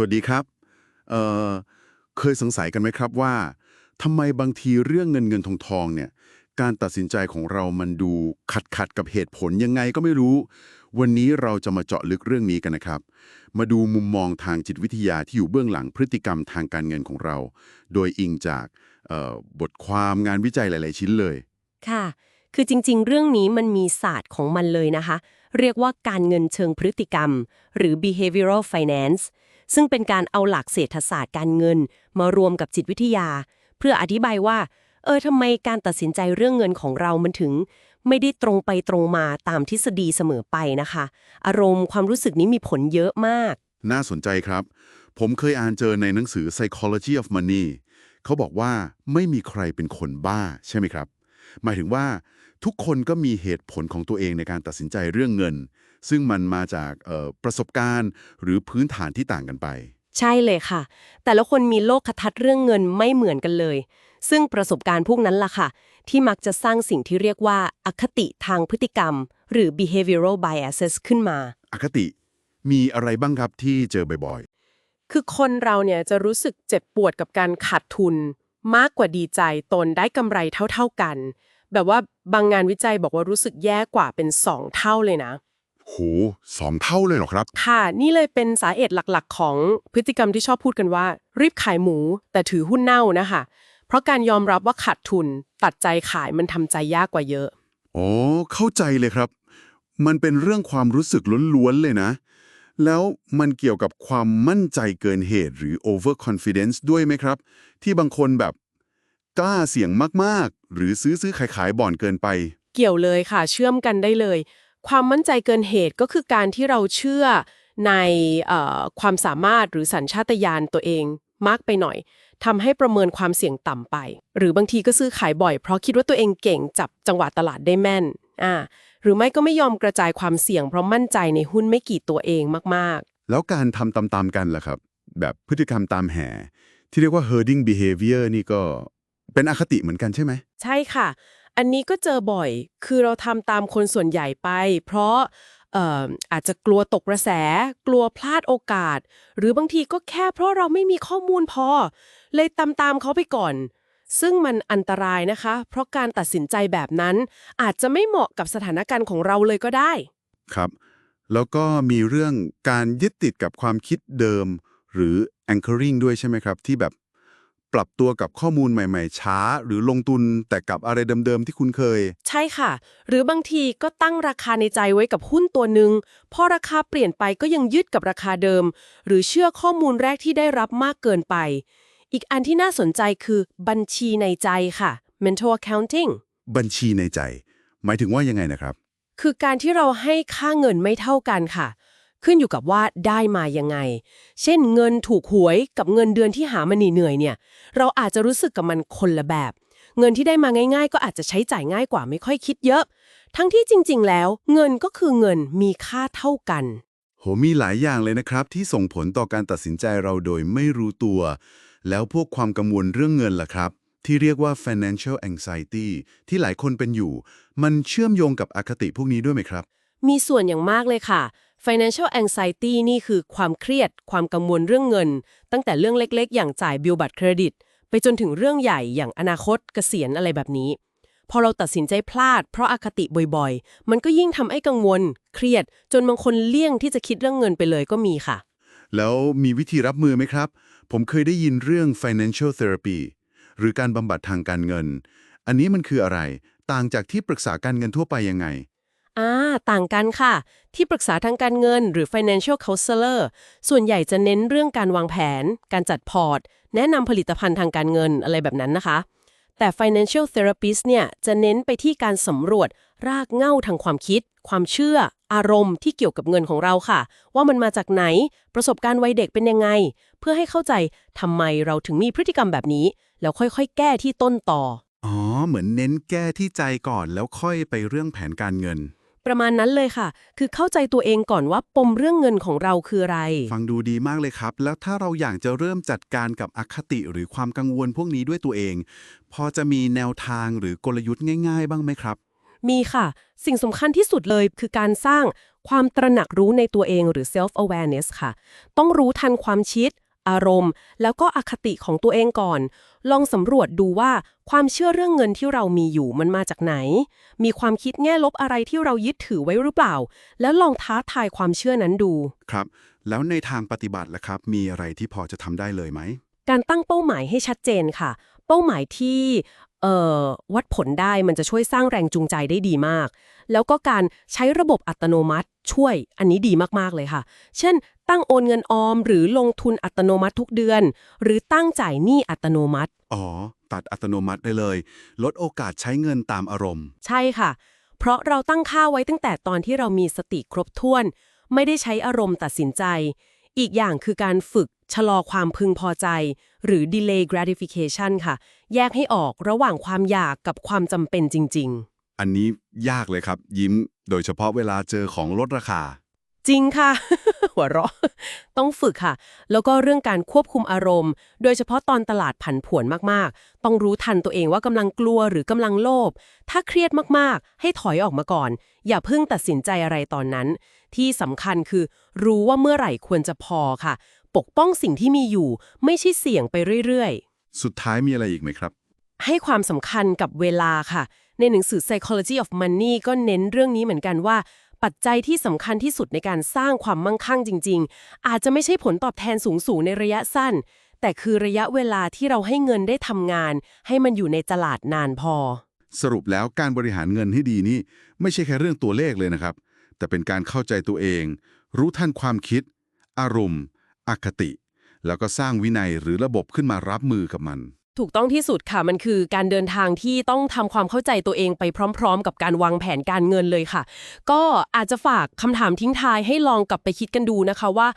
วัสดีครับเอ่อเคยสงสัยกันไหมครับว่าทำไมบางทีเรื่องเงินเงินทองทองเนี่ยการตัดสินใจของเรามันดูขัดขัดกับเหตุผลยังไงก็ไม่รู้ วันนี้เราจะมาเจาะลึกเรื่องนี้กันนะครับ มาดูมุมมองทางจิตวิทยาที่อยู่เบื้องหลังพฤติกรรมทางการเงินของเรา โดยอิงจากบทความงานวิจัยหลาย ๆ ชิ้นเลย ค่ะ คือจริง ๆ เรื่องนี้มันมีศาสตร์ของมันเลยนะคะ เรียกว่าการเงินเชิงพฤติกรรม หรือ behavioral finance ซึ่งเป็นการเอาหลักเศรษฐศาสตร์การเงิน มารวมกับจิตวิทยา เพื่ออธิบายว่า เออทำไมการตัดสินใจเรื่องเงินของเรามันถึง ไม่ได้ตรงไปตรงมาตามทฤษฎีเสมอไปนะคะ อารมณ์ความรู้สึกนี้มีผลเยอะมาก น่าสนใจครับ ผมเคยอ่านเจอในหนังสือ Psychology of Money เขาบอกว่าไม่มีใครเป็นคนบ้าใช่ไหมครับ หมายถึงว่า ทุกคนก็มีเหตุผลของตัวเองในการตัดสินใจเรื่องเงิน ซึ่งมันมาจากเอ่อประสบการณ์หรือพื้นฐานที่ต่างกันไป ใช่เลยค่ะ แต่ละคนมีโลกทัศน์เรื่องเงินไม่เหมือนกันเลย ซึ่งประสบการณ์พวกนั้นล่ะค่ะ ที่มักจะสร้างสิ่งที่เรียกว่าอคติทางพฤติกรรม หรือ behavioral biases ขึ้นมา อคติ มีอะไรบ้างครับที่เจอบ่อยคือคนเราเนี่ยจะรู้สึกเจ็บปวดกับการขาดทุน มากกว่าดีใจตนได้กำไรเท่า ๆกัน แบบว่าบางงานวิจัยบอกว่ารู้สึกแย่กว่าเป็น2เท่าเลยนะๆโหสองเท่าเลยเหรอครับ ค่ะ นี่เลยเป็นสาเหตุหลักๆ ของพฤติกรรมที่ชอบพูดกันว่า รีบขายหมูแต่ถือหุ้นเน่านะคะเพราะการยอมรับว่าขาดทุน ตัดใจขายมันทำใจยากกว่าเยอะอ๋อเข้าใจเลยครับ มันเป็นเรื่องความรู้สึกล้วนๆเลยนะ แล้วมันเกี่ยวกับความมั่นใจเกินเหตุหรือ over confidence ด้วยไหมครับ ที่บางคนแบบ กล้าเสี่ยงมากๆ หรือซื้อซื้อขายขายบ่อนเกินไป เกี่ยวเลยค่ะ เชื่อมกันได้เลย ความมั่นใจเกินเหตุก็คือการที่เราเชื่อในเอ่อความสามารถหรือสัญชาตญาณตัวเองมากไปหน่อยทำให้ประเมินความเสี่ยงต่ำไป หรือบางทีก็ซื้อขายบ่อย เพราะคิดว่าตัวเองเก่งจับจังหวะตลาดได้แม่นอ่าหรือไม่ก็ไม่ยอมกระจายความเสี่ยง เพราะมั่นใจในหุ้นไม่กี่ตัวเองมากแล้วการทำตามๆกันล่ะครับ แบบพฤติกรรมตามแห่ ที่เรียกว่า herding behavior นี่ก็ เป็นอคติเหมือนกันใช่ไหมๆใช่ค่ะ อันนี้ก็เจอบ่อย คือเราทำตามคนส่วนใหญ่ไป เพราะเอ่ออาจจะกลัวตกกระแส กลัวพลาดโอกาส หรือบางทีก็แค่เพราะเราไม่มีข้อมูลพอ เลยตามตามๆเขาไปก่อน ซึ่งมันอันตรายนะคะ เพราะการตัดสินใจแบบนั้น อาจจะไม่เหมาะกับสถานการณ์ของเราเลยก็ได้ ครับ แล้วก็มีเรื่องการยึดติดกับความคิดเดิม หรือ anchoring ด้วยใช่ไหมครับ ที่แบบ ปรับตัวกับข้อมูลใหม่ๆ ช้า หรือลงทุนแต่กับอะไรเดิมๆที่คุณเคย ใช่ค่ะ หรือบางทีก็ตั้งราคาในใจไว้กับหุ้นตัวหนึ่งพอราคาเปลี่ยนไปก็ยังยึดกับราคาเดิม หรือเชื่อข้อมูลแรกที่ได้รับมากเกินไป อีกอันที่น่าสนใจคือบัญชีในใจค่ะ mental accounting บัญชีในใจ หมายถึงว่ายังไงนะครับ คือการที่เราให้ค่าเงินไม่เท่ากันค่ะ ขึ้นอยู่กับว่าได้มายังไง เช่นเงินถูกหวยกับเงินเดือนที่หามาเหนื่อยๆเนี่ย เราอาจจะรู้สึกกับมันคนละแบบ เงินที่ได้มาง่าย ๆ ก็อาจจะใช้จ่ายง่ายกว่าไม่ค่อยคิดเยอะ ทั้งที่จริง ๆ แล้ว เงินก็คือเงินมีค่าเท่ากัน โหมีหลายอย่างเลยนะครับ ที่ส่งผลต่อการตัดสินใจเราโดยไม่รู้ตัว แล้วพวกความกังวลเรื่องเงินล่ะครับ ที่เรียกว่า financial anxiety ที่หลายคนเป็นอยู่ มันเชื่อมโยงกับอคติพวกนี้ด้วยไหมครับ มีส่วนอย่างมากเลยค่ะ financial anxiety นี่คือความเครียด ความกังวลเรื่องเงิน ตั้งแต่เรื่องเล็กๆ อย่างจ่ายบิลบัตรเครดิต ไปจนถึงเรื่องใหญ่อย่างอนาคตเกษียณอะไรแบบนี้ พอเราตัดสินใจพลาด เพราะอคติบ่อยๆ มันก็ยิ่งทำให้กังวล เครียด จนบางคนเลี่ยงที่จะคิดเรื่องเงินไปเลยก็มีค่ะ แล้วมีวิธีรับมือไหมครับ ผมเคยได้ยินเรื่อง financial therapy หรือการบำบัดทางการเงิน อันนี้มันคืออะไร ต่างจากที่ปรึกษาการเงินทั่วไปยังไง อ่าต่างกันค่ะ ที่ปรึกษาทางการเงินหรือ financial counselor ส่วนใหญ่จะเน้นเรื่องการวางแผน การจัดพอร์ต แนะนำผลิตภัณฑ์ทางการเงินอะไรแบบนั้นนะคะ แต่ financial therapist เนี่ยจะเน้นไปที่การสำรวจรากเหง้าทางความคิด ความเชื่อ อารมณ์ที่เกี่ยวกับเงินของเราค่ะ ว่ามันมาจากไหนประสบการณ์วัยเด็กเป็นยังไง เพื่อให้เข้าใจทำไมเราถึงมีพฤติกรรมแบบนี้ แล้วค่อยๆ แก้ที่ต้นต่ออ๋อเหมือนเน้นแก้ที่ใจก่อนแล้วค่อยไปเรื่องแผนการเงิน ประมาณนั้นเลยค่ะ คือเข้าใจตัวเองก่อนว่าปมเรื่องเงินของเราคืออะไร ฟังดูดีมากเลยครับ แล้วถ้าเราอยากจะเริ่มจัดการกับอคติหรือความกังวลพวกนี้ด้วยตัวเอง พอจะมีแนวทางหรือกลยุทธ์ง่าย ๆ บ้างไหมครับ มีค่ะ สิ่งสำคัญที่สุดเลยคือการสร้างความตระหนักรู้ในตัวเองหรือ self awareness ค่ะ ต้องรู้ทันความคิด อารมณ์ แล้วก็อคติของตัวเองก่อน ลองสำรวจดูว่าความเชื่อเรื่องเงินที่เรามีอยู่มันมาจากไหน มีความคิดแง่ลบอะไรที่เรายึดถือไว้หรือเปล่า แล้วลองท้าทายความเชื่อนั้นดู ครับ แล้วในทางปฏิบัติล่ะครับ มีอะไรที่พอจะทำได้เลยไหม การตั้งเป้าหมายให้ชัดเจนค่ะ เป้าหมายที่เอ่อ วัดผลได้มันจะช่วยสร้างแรงจูงใจได้ดีมาก แล้วก็การใช้ระบบอัตโนมัติช่วยอันนี้ดีมากๆเลยค่ะ เช่น ตั้งโอนเงินออม หรือลงทุนอัตโนมัติทุกเดือน หรือตั้งจ่ายหนี้อัตโนมัติ อ๋อ ตัดอัตโนมัติได้เลย ลดโอกาสใช้เงินตามอารมณ์ ใช่ค่ะ เพราะเราตั้งค่าไว้ตั้งแต่ตอนที่เรามีสติครบถ้วน ไม่ได้ใช้อารมณ์ตัดสินใจ อีกอย่างคือการฝึกชะลอความพึงพอใจ หรือ delay gratification ค่ะ แยกให้ออกระหว่างความอยากกับความจำเป็นจริงอันนี้ยากเลยครับ ยิ้ม โดยเฉพาะเวลาเจอของลดราคาๆจริงค่ะ หัวเราะ ต้องฝึกค่ะ แล้วก็เรื่องการควบคุมอารมณ์ โดยเฉพาะตอนตลาดผันผวนมากๆ ต้องรู้ทันตัวเองว่ากำลังกลัวหรือกำลังโลภถ้าเครียดมากๆ ให้ถอยออกมาก่อน อย่าเพิ่งตัดสินใจอะไรตอนนั้น ที่สำคัญคือรู้ว่าเมื่อไหร่ควรจะพอค่ะ ปกป้องสิ่งที่มีอยู่ ไม่ใช่เสี่ยงไปเรื่อยๆ สุดท้ายมีอะไรอีกไหมครับ ให้ความสำคัญกับเวลาค่ะ ในหนังสือ Psychology of Money ก็เน้นเรื่องนี้เหมือนกันว่า ปัจจัยที่สำคัญที่สุดในการสร้างความมั่งคั่งจริง ๆ อาจจะไม่ใช่ผลตอบแทนสูงๆในระยะสั้น แต่คือระยะเวลาที่เราให้เงินได้ทำงาน ให้มันอยู่ในตลาดนานพอ สรุปแล้วการบริหารเงินให้ดีนี่ไม่ใช่แค่เรื่องตัวเลขเลยนะครับ แต่เป็นการเข้าใจตัวเอง รู้ทันความคิด อารมณ์ อคติ แล้วก็สร้างวินัยหรือระบบขึ้นมารับมือกับมัน ถูกต้องที่สุดค่ะมันคือการเดินทางที่ต้องทำความเข้าใจตัวเองไปพร้อม ๆ กับการวางแผนการเงินเลยค่ะ ก็อาจจะฝากคำถามทิ้งท้ายให้ลองกลับไปคิดกันดูนะคะว่า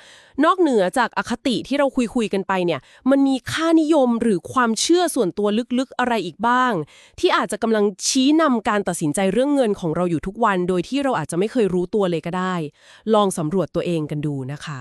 นอกเหนือจากอคติที่เราคุยคุยๆกันไปเนี่ย มันมีค่านิยมหรือความเชื่อส่วนตัวลึกๆอะไรอีกบ้าง ที่อาจจะกำลังชี้นำการตัดสินใจเรื่องเงินของเราอยู่ทุกวัน โดยที่เราอาจจะไม่เคยรู้ตัวเลยก็ได้ ลองสำรวจตัวเองกันดูนะคะ